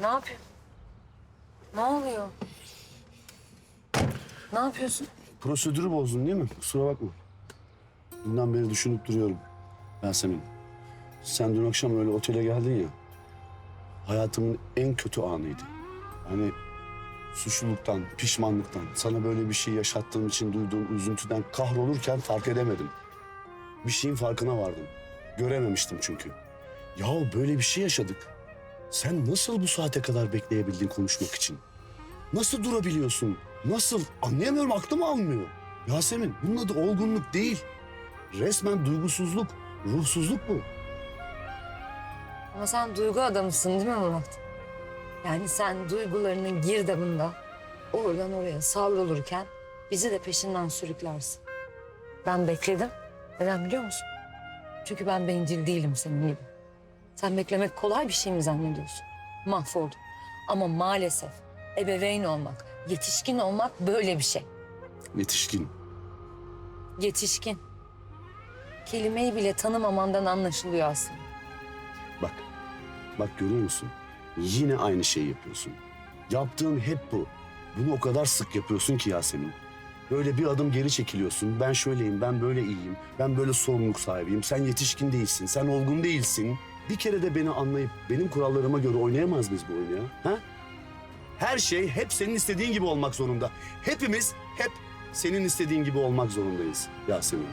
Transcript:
Ne yapıyorsun? Ne oluyor? Ne yapıyorsun? Prosedürü bozdun değil mi? Kusura bakma. Dünden beri düşünüp duruyorum. Yasemin, sen dün akşam öyle otele geldin ya. Hayatımın en kötü anıydı. Hani suçluluktan, pişmanlıktan, sana böyle bir şey yaşattığım için duyduğum üzüntüden kahrolurken fark edemedim. Bir şeyin farkına vardım. Görememiştim çünkü. Yahu böyle bir şey yaşadık. Sen nasıl bu saate kadar bekleyebildin konuşmak için? Nasıl durabiliyorsun? Nasıl? Anlayamıyorum, aklım almıyor. Yasemin, bunun adı olgunluk değil. Resmen duygusuzluk, ruhsuzluk bu. Ama sen duygu adamısın değil mi Murat? Yani sen duygularının girdabında oradan oraya savrulurken bizi de peşinden sürüklersin. Ben bekledim. Neden biliyor musun? Çünkü ben bencil değilim senin gibi. Sen beklemek kolay bir şey mi zannediyorsun? Mahvoldum. Ama maalesef ebeveyn olmak, yetişkin olmak böyle bir şey. Yetişkin. Yetişkin. Kelimeyi bile tanımamandan anlaşılıyor aslında. Bak, bak görüyor musun? Yine aynı şeyi yapıyorsun. Yaptığın hep bu. Bunu o kadar sık yapıyorsun ki Yasemin. Böyle bir adım geri çekiliyorsun. Ben şöyleyim, ben böyle iyiyim. Ben böyle sorumluluk sahibiyim. Sen yetişkin değilsin, sen olgun değilsin. Bir kere de beni anlayıp benim kurallarıma göre oynayamaz mıyız bu oyunu ya? Ha? Her şey hep senin istediğin gibi olmak zorunda. Hepimiz hep senin istediğin gibi olmak zorundayız Yasemin.